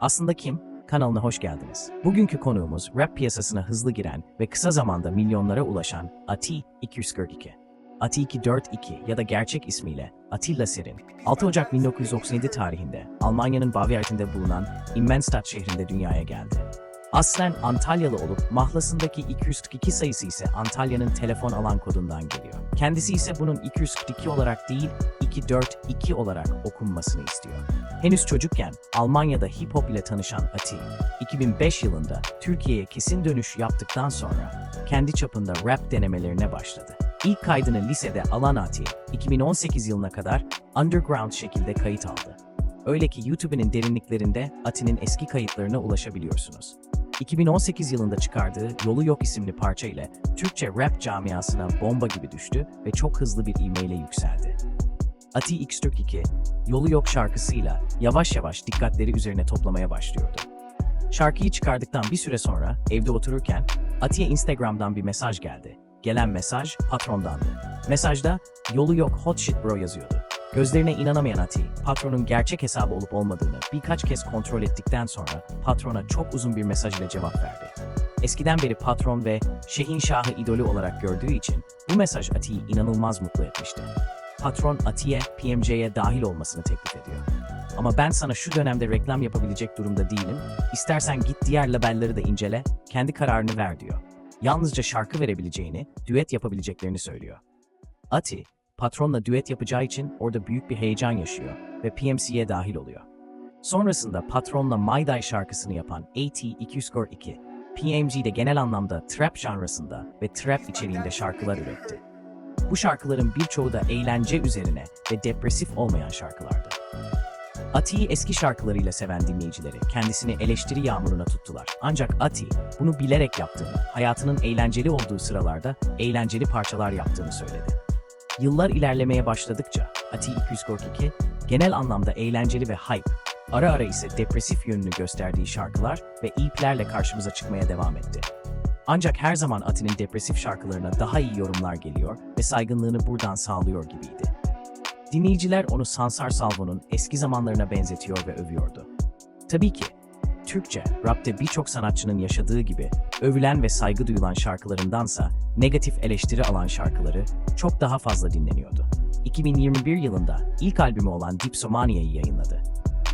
Aslında kim? Kanalına hoş geldiniz. Bugünkü konuğumuz rap piyasasına hızlı giren ve kısa zamanda milyonlara ulaşan Ati 242. Ati 242 ya da gerçek ismiyle Atilla Serin, 6 Ocak 1997 tarihinde Almanya'nın Bavyert'inde bulunan Immenstadt şehrinde dünyaya geldi. Aslen Antalyalı olup mahlasındaki 242 sayısı ise Antalya'nın telefon alan kodundan geliyor. Kendisi ise bunun 242 olarak değil 242 olarak okunmasını istiyor. Henüz çocukken Almanya'da hip hop ile tanışan Ati, 2005 yılında Türkiye'ye kesin dönüş yaptıktan sonra kendi çapında rap denemelerine başladı. İlk kaydını lisede alan Ati, 2018 yılına kadar underground şekilde kayıt aldı. Öyle ki YouTube'un derinliklerinde Ati'nin eski kayıtlarına ulaşabiliyorsunuz. 2018 yılında çıkardığı Yolu Yok isimli parça ile Türkçe rap camiasına bomba gibi düştü ve çok hızlı bir ivmeyle yükseldi. Ati X42, Yolu Yok şarkısıyla yavaş yavaş dikkatleri üzerine toplamaya başlıyordu. Şarkıyı çıkardıktan bir süre sonra evde otururken Ati'ye Instagram'dan bir mesaj geldi. Gelen mesaj patrondandı. Mesajda yolu yok hot shit bro yazıyordu. Gözlerine inanamayan Ati, patronun gerçek hesabı olup olmadığını birkaç kez kontrol ettikten sonra patrona çok uzun bir mesaj ile cevap verdi. Eskiden beri patron ve Şehin Şah'ı idolü olarak gördüğü için bu mesaj Ati'yi inanılmaz mutlu etmişti. Patron Ati'ye PMC'ye dahil olmasını teklif ediyor. Ama ben sana şu dönemde reklam yapabilecek durumda değilim. İstersen git diğer labelleri de incele, kendi kararını ver diyor. Yalnızca şarkı verebileceğini, düet yapabileceklerini söylüyor. Ati, patronla düet yapacağı için orada büyük bir heyecan yaşıyor ve PMC'ye dahil oluyor. Sonrasında patronla My Day şarkısını yapan AT242, PMG'de genel anlamda trap janrasında ve trap içeriğinde şarkılar üretti. Bu şarkıların birçoğu da eğlence üzerine ve depresif olmayan şarkılardı. Ati'yi eski şarkılarıyla seven dinleyicileri kendisini eleştiri yağmuruna tuttular. Ancak Ati bunu bilerek yaptığını, hayatının eğlenceli olduğu sıralarda eğlenceli parçalar yaptığını söyledi. Yıllar ilerlemeye başladıkça Ati 242 genel anlamda eğlenceli ve hype, ara ara ise depresif yönünü gösterdiği şarkılar ve iplerle karşımıza çıkmaya devam etti. Ancak her zaman Ati'nin depresif şarkılarına daha iyi yorumlar geliyor ve saygınlığını buradan sağlıyor gibiydi. Dinleyiciler onu Sansar Salvo'nun eski zamanlarına benzetiyor ve övüyordu. Tabii ki Türkçe, rapte birçok sanatçının yaşadığı gibi övülen ve saygı duyulan şarkılarındansa negatif eleştiri alan şarkıları çok daha fazla dinleniyordu. 2021 yılında ilk albümü olan Dipsomania'yı yayınladı.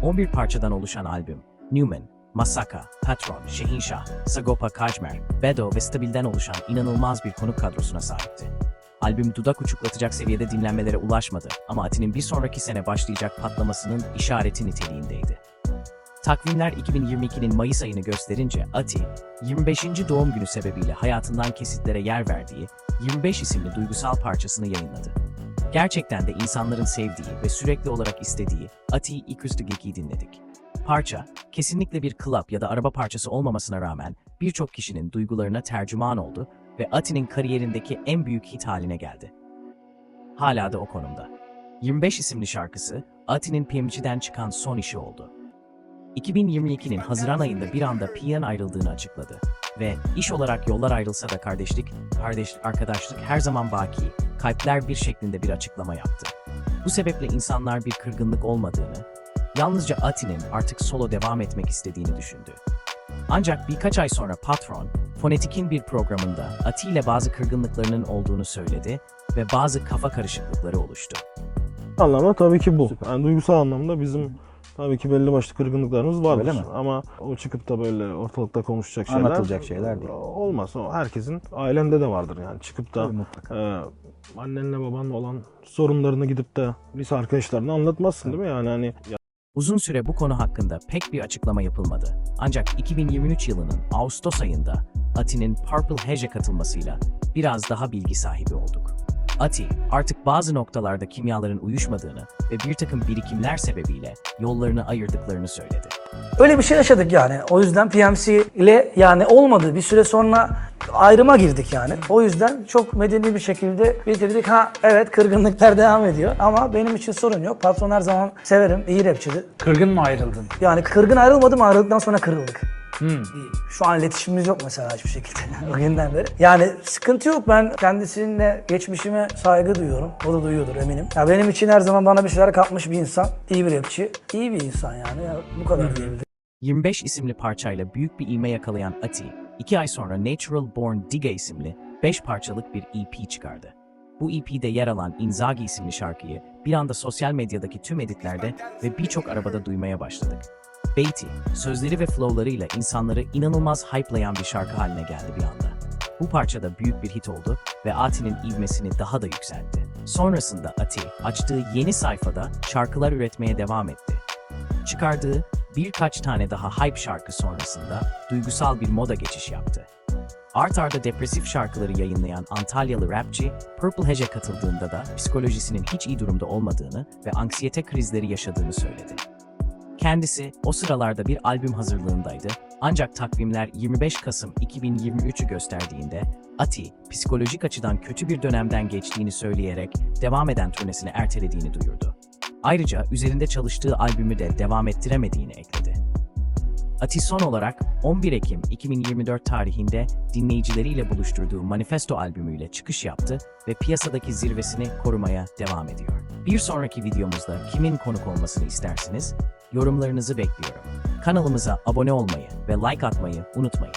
11 parçadan oluşan albüm, Newman, Masaka, Patron, Şehinşah, Sagopa Kajmer, Bedo ve Stabil'den oluşan inanılmaz bir konuk kadrosuna sahipti. Albüm dudak uçuklatacak seviyede dinlenmelere ulaşmadı ama Ati'nin bir sonraki sene başlayacak patlamasının işareti niteliğindeydi. Takvimler 2022'nin Mayıs ayını gösterince Ati, 25. doğum günü sebebiyle hayatından kesitlere yer verdiği 25 isimli duygusal parçasını yayınladı. Gerçekten de insanların sevdiği ve sürekli olarak istediği Ati 242'yi dinledik. Parça, kesinlikle bir club ya da araba parçası olmamasına rağmen birçok kişinin duygularına tercüman oldu ve Ati'nin kariyerindeki en büyük hit haline geldi. Hala da o konumda. 25 isimli şarkısı Ati'nin PMG'den çıkan son işi oldu. 2022'nin Haziran ayında bir anda Pi'den ayrıldığını açıkladı. Ve iş olarak yollar ayrılsa da kardeşlik, kardeşlik, arkadaşlık her zaman baki, kalpler bir şeklinde bir açıklama yaptı. Bu sebeple insanlar bir kırgınlık olmadığını, yalnızca Ati'nin artık solo devam etmek istediğini düşündü. Ancak birkaç ay sonra patron, Fonetik'in bir programında Ati ile bazı kırgınlıklarının olduğunu söyledi ve bazı kafa karışıklıkları oluştu. anlamda tabii ki bu. Yani duygusal anlamda bizim tabii ki belli başlı kırgınlıklarımız vardır. Öyle mi? Ama o çıkıp da böyle ortalıkta konuşacak şeyler Anlatılacak şeyler değil. Olmaz. O herkesin ailende de vardır yani. Çıkıp da e, annenle babanla olan sorunlarını gidip de lise arkadaşlarına anlatmazsın değil mi? Yani hani ya Uzun süre bu konu hakkında pek bir açıklama yapılmadı. Ancak 2023 yılının Ağustos ayında Ati'nin Purple Haze'e katılmasıyla biraz daha bilgi sahibi olduk. Ati, artık bazı noktalarda kimyaların uyuşmadığını ve bir takım birikimler sebebiyle yollarını ayırdıklarını söyledi. Öyle bir şey yaşadık yani. O yüzden PMC ile yani olmadı. Bir süre sonra ayrıma girdik yani. O yüzden çok medeni bir şekilde bitirdik. Ha evet kırgınlıklar devam ediyor ama benim için sorun yok. Patron her zaman severim. iyi rapçidir. Kırgın mı ayrıldın? Yani kırgın ayrılmadım ayrıldıktan sonra kırıldık. Şu an iletişimimiz yok mesela hiçbir şekilde o günden beri. Yani sıkıntı yok ben kendisine geçmişime saygı duyuyorum. O da duyuyordur eminim. Ya benim için her zaman bana bir şeyler katmış bir insan. iyi bir rapçi. iyi bir insan yani. Ya bu kadar diyebilirim. 25 isimli parçayla büyük bir ivme yakalayan Ati, 2 ay sonra Natural Born Diga isimli 5 parçalık bir EP çıkardı. Bu EP'de yer alan Inzaghi isimli şarkıyı bir anda sosyal medyadaki tüm editlerde ve birçok arabada duymaya başladık. Beatty, sözleri ve flowlarıyla insanları inanılmaz hype'layan bir şarkı haline geldi bir anda. Bu parça da büyük bir hit oldu ve Ati'nin ivmesini daha da yükseltti. Sonrasında Ati, açtığı yeni sayfada şarkılar üretmeye devam etti. Çıkardığı birkaç tane daha hype şarkı sonrasında duygusal bir moda geçiş yaptı. Art arda depresif şarkıları yayınlayan Antalyalı rapçi, Purple Hage'e katıldığında da psikolojisinin hiç iyi durumda olmadığını ve anksiyete krizleri yaşadığını söyledi. Kendisi o sıralarda bir albüm hazırlığındaydı ancak takvimler 25 Kasım 2023'ü gösterdiğinde Ati, psikolojik açıdan kötü bir dönemden geçtiğini söyleyerek devam eden turnesini ertelediğini duyurdu. Ayrıca üzerinde çalıştığı albümü de devam ettiremediğini ekledi. Ati son olarak 11 Ekim 2024 tarihinde dinleyicileriyle buluşturduğu Manifesto albümüyle çıkış yaptı ve piyasadaki zirvesini korumaya devam ediyor. Bir sonraki videomuzda kimin konuk olmasını istersiniz? Yorumlarınızı bekliyorum. Kanalımıza abone olmayı ve like atmayı unutmayın.